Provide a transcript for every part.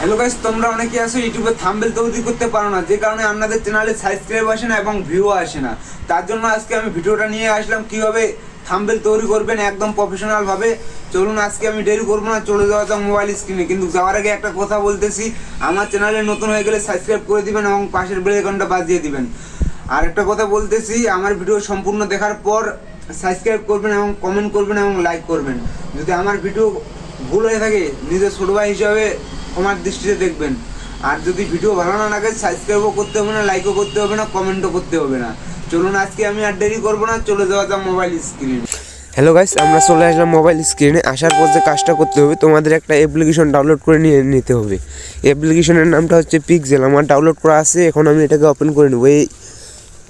Hello guys তোমরা অনেকে আছো ইউটিউবে থাম্বেল তৈরি করতে পারো না, যে কারণে আপনাদের চ্যানেলে সাবস্ক্রাইব আসে না এবং ভিউ আসে না। তার জন্য আজকে আমি ভিডিওটা নিয়ে আসলাম, কীভাবে থাম্বেল তৈরি করবেন একদম প্রফেশনাল ভাবে। চলুন, আজকে আমি দেরি করব না, চলে যাওয়া যাক মোবাইল স্ক্রিনে কিন্তু যাওয়ার আগে একটা কথা বলতেছি, আমার চ্যানেলে নতুন হয়ে গেলে সাবস্ক্রাইব করে দিবেন এবং পাশের বেল আইকনটা বাজিয়ে দিবেন। আর একটা কথা বলতেছি, আমার ভিডিও সম্পূর্ণ দেখার পর সাবস্ক্রাইব করবেন এবং কমেন্ট করবেন এবং লাইক করবেন। যদি আমার ভিডিও ভুল হয়ে থাকে, নিজের ছোট ভাই হিসাবে আমার দৃষ্টিতে দেখবেন। আর যদি ভিডিও ভালো না লাগে সাবস্ক্রাইবও করতে হবে না লাইকও করতে হবে না কমেন্টও করতে হবে না। চলুন, আজকে আমি আর দেরি করব না, চলে যাওয়া যাক মোবাইল স্ক্রিন হ্যালো গাইস আমরা চলে আসলাম মোবাইল স্ক্রিনে আসার পর যে কাজটা করতে হবে, তোমাদের একটা অ্যাপ্লিকেশন ডাউনলোড করে নিয়ে নিতে হবে। অ্যাপ্লিকেশনের নামটা হচ্ছে পিকজেল আমার ডাউনলোড করা আছে, এখন আমি এটাকে ওপেন করে নেব। এই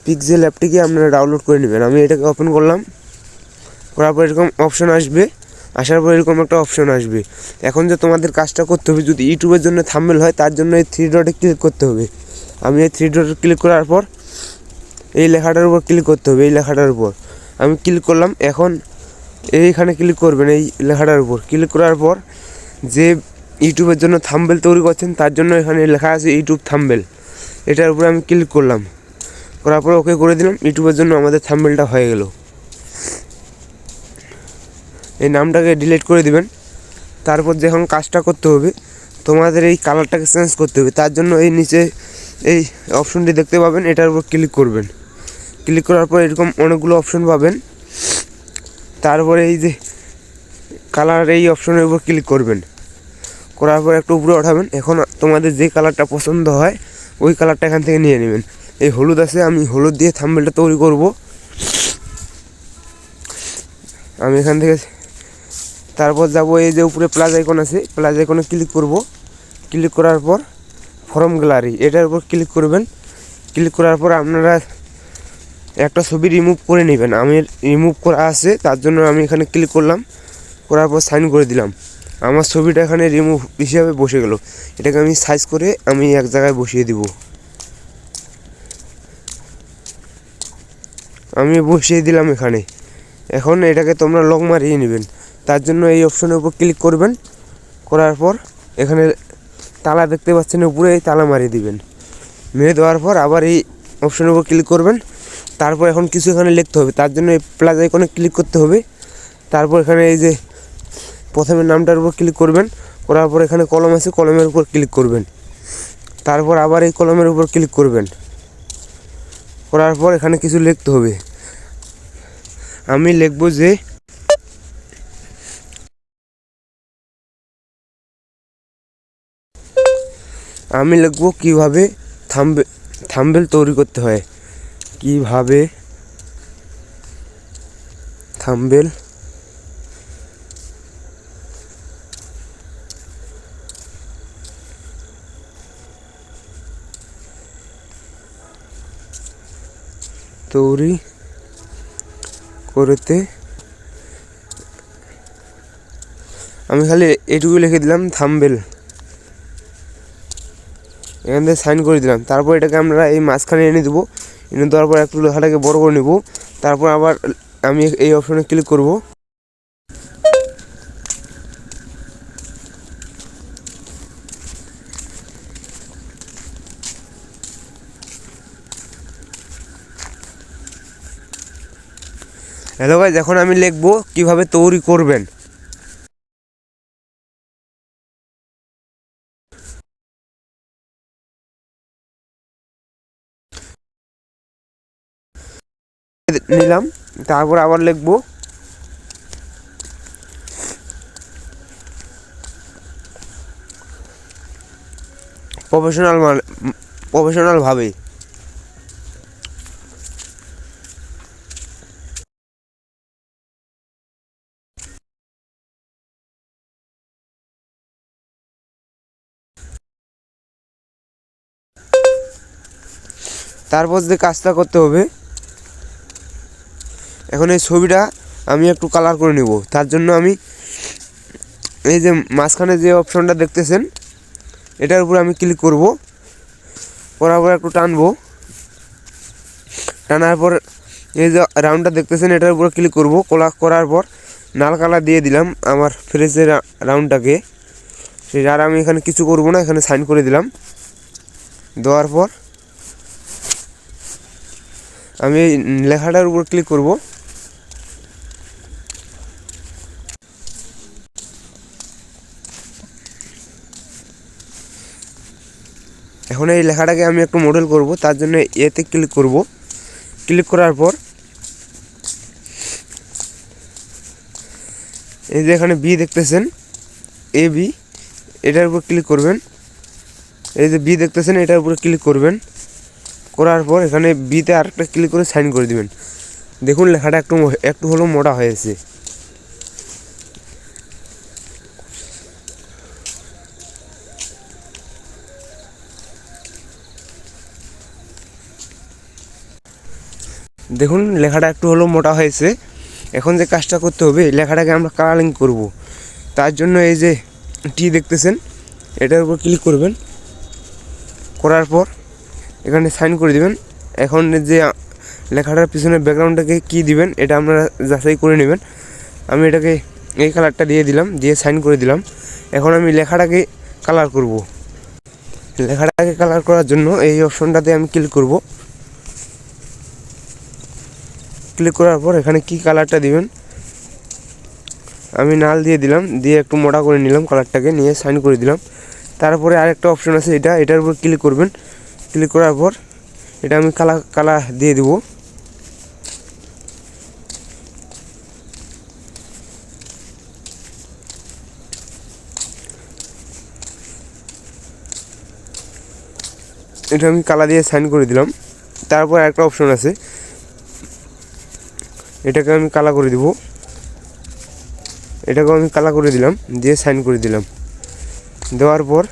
পিকজেল অ্যাপটিকে আপনারা ডাউনলোড করে নেবেন। আমি এটাকে ওপেন করলাম। করার পর এরকম অপশন আসবে। আসার পর এরকম একটা অপশন আসবে। এখন যে তোমাদের কাজটা করতে হবে, যদি ইউটিউবের জন্য থাম্বেল হয়, তার জন্য এই থ্রি ডটে ক্লিক করতে হবে। আমি এই থ্রি ডটে ক্লিক করার পর, এই লেখাটার উপর ক্লিক করতে হবে, এই লেখাটার উপর। আমি ক্লিক করলাম, এখন এইখানে ক্লিক করবেন, এই লেখাটার উপর। ক্লিক করার পর, যে ইউটিউবের জন্য থাম্বেল তৈরি করছেন, তার জন্য এখানে লেখা আছে ইউটিউব থাম্বেল এটার উপরে আমি ক্লিক করলাম। করার পর ওকে করে দিলাম ইউটিউবের জন্য আমাদের থাম্বেলটা হয়ে গেল। এই নামটাকে ডিলিট করে দিবেন। তারপর যখন কাজটা করতে হবে, তোমাদের এই কালারটাকে চেঞ্জ করতে হবে। তার জন্য এই নিচে এই অপশনটি দেখতে পাবেন, এটার উপর ক্লিক করবেন। ক্লিক করার পর এরকম অনেকগুলো অপশন পাবেন। তারপরে এই যে কালার এই অপশনের উপর ক্লিক করবেন। করার পর একটু উপরে ওঠাবেন। এখন তোমাদের যে কালারটা পছন্দ হয়, ওই কালারটা এখান থেকে নিয়ে নেবেন। এই হলুদ আছে, আমি হলুদ দিয়ে থাম্বেলটা তৈরি করব। আমি এখান থেকে তারপর যাব এই যে উপরে প্লাস আইকন আছে। প্লাস আইকনে ক্লিক করব। ক্লিক করার পর ফর্ম গ্যালারি এটার উপর ক্লিক করবেন। ক্লিক করার পর আপনারা একটা ছবি রিমুভ করে নেবেন। আমি রিমুভ করা আছে, তার জন্য আমি এখানে ক্লিক করলাম। করার পর সাইন করে দিলাম। আমার ছবিটা এখানে রিমুভ হিসাবে বসে গেল। এটাকে আমি সাইজ করে আমি এক জায়গায় বসিয়ে দিব। আমি বসিয়ে দিলাম এখানে। এখন এটাকে তোমরা লক মারিয়ে নেবেন। তার জন্য এই অপশনের উপর ক্লিক করবেন। করার পর এখানে তালা দেখতে পাচ্ছেন, উপরে এই তালা মারিয়ে দিবেন। মেরে দেওয়ার পর আবার এই অপশনের উপর ক্লিক করবেন। তারপর এখন কিছু এখানে লিখতে হবে। তার জন্য এই প্লাস আইকনে ক্লিক করতে হবে। তারপর এখানে এই যে প্রথমে নামটার উপর ক্লিক করবেন। করার পর এখানে কলম আছে কলমের উপর ক্লিক করবেন। তারপর আবার এই কলমের উপর ক্লিক করবেন। করার পর এখানে কিছু লিখতে হবে। আমি লিখব যে আমি লিখব কীভাবে থাম্বে, থাম্বেল তৈরি করতে হয়। কীভাবে থাম্বেল তৈরি করতে আমি খালি এটুকু লিখে দিলাম, থাম্বেল। এখান থেকে সাইন করে দিলাম। তারপর এটাকে আমরা এই মাঝখানে এনে দেবো। এনে দেওয়ার পর একটু লেখাটাকে বড় করে নেব। তারপর আবার আমি এই অপশনে ক্লিক করব। হ্যালো ভাই এখন আমি লিখব কীভাবে তৈরি করবেন। নিলাম তারপর আবার লিখব। প্রফেশনাল মানে প্রফেশনাল ভাবে। তারপর যে কাজটা করতে হবে এখন এই ছবিটা আমি একটু কালার করে নেব। তার জন্য আমি এই যে মাঝখানে যে অপশনটা দেখতেছেন, এটার উপর আমি ক্লিক করব। করার পর একটু টানবো। টানার পর এই যে রাউন্ডটা দেখতেছেন, এটার উপর ক্লিক করব। কোলা করার পর নাল কালার দিয়ে দিলাম আমার ফ্রেশের রাউন্ডটাকে সেই আর আমি এখানে কিছু করব না, এখানে সাইন করে দিলাম। দেওয়ার পর আমি লেখাটার উপর ক্লিক করব। এখন এই লেখাটাকে আমি একটু মডেল করব, তার জন্য এতে ক্লিক করব। ক্লিক করার পর, এই যে এখানে বি দেখতেছেন এ বি এটার উপর ক্লিক করবেন। এই যে বি দেখতেছেন, এটার উপরে ক্লিক করবেন। করার পর এখানে বিতে আরেকটা ক্লিক করে সাইন করে দিবেন। দেখুন, লেখাটা একটু একটু হলেও মোটা হয়েছে। দেখুন, লেখাটা একটু হলেও মোটা হয়েছে। এখন যে কাজটা করতে হবে, লেখাটাকে আমরা কালারিং করব। তার জন্য এই যে টি দেখতেছেন, এটার উপর ক্লিক করবেন। করার পর এখানে সাইন করে দিবেন। এখন যে লেখাটার পিছনে ব্যাকগ্রাউন্ডটাকে কি দিবেন, এটা আপনারা যাচাই করে নেবেন। আমি এটাকে এই কালারটা দিয়ে দিলাম, দিয়ে সাইন করে দিলাম। এখন আমি লেখাটাকে কালার করব। লেখাটাকে কালার করার জন্য এই অপশনটাতে আমি ক্লিক করব। ক্লিক করার পর এখানে কি কালারটা দিবেন? আমি নাল দিয়ে দিলাম, দিয়ে একটু মোটা করে নিলাম কালারটাকে নিয়ে সাইন করে দিলাম। তারপরে আরেকটা অপশন আছে এটা, এটার উপর ক্লিক করবেন। ক্লিক করার পর এটা আমি কালা কালা দিয়ে দিব। এটা আমি কালা দিয়ে সাইন করে দিলাম। তারপর একটা অপশন আছে। এটাকে আমি কালা করে দিব। এটাকেও আমি কালা করে দিলাম, দিয়ে সাইন করে দিলাম। দেওয়ার পর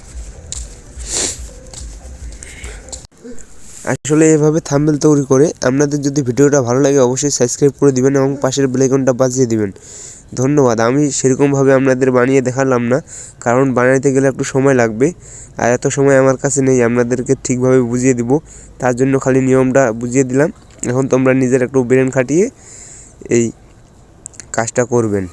আসলে এভাবে থাম্বেল তৈরি করে আপনাদের যদি ভিডিওটা ভালো লাগে অবশ্যই সাবস্ক্রাইব করে দিবেন এবং পাশের বেলাইকনটা বাজিয়ে দিবেন। ধন্যবাদ। আমি সেরকমভাবে আপনাদের বানিয়ে দেখালাম না, কারণ বানাইতে গেলে একটু সময় লাগবে আর এত সময় আমার কাছে নেই, আপনাদেরকে ঠিকভাবে বুঝিয়ে দিব। তার জন্য খালি নিয়মটা বুঝিয়ে দিলাম। এখন তোমরা নিজের একটু ব্রেন খাটিয়ে এই কাজটা করবেন।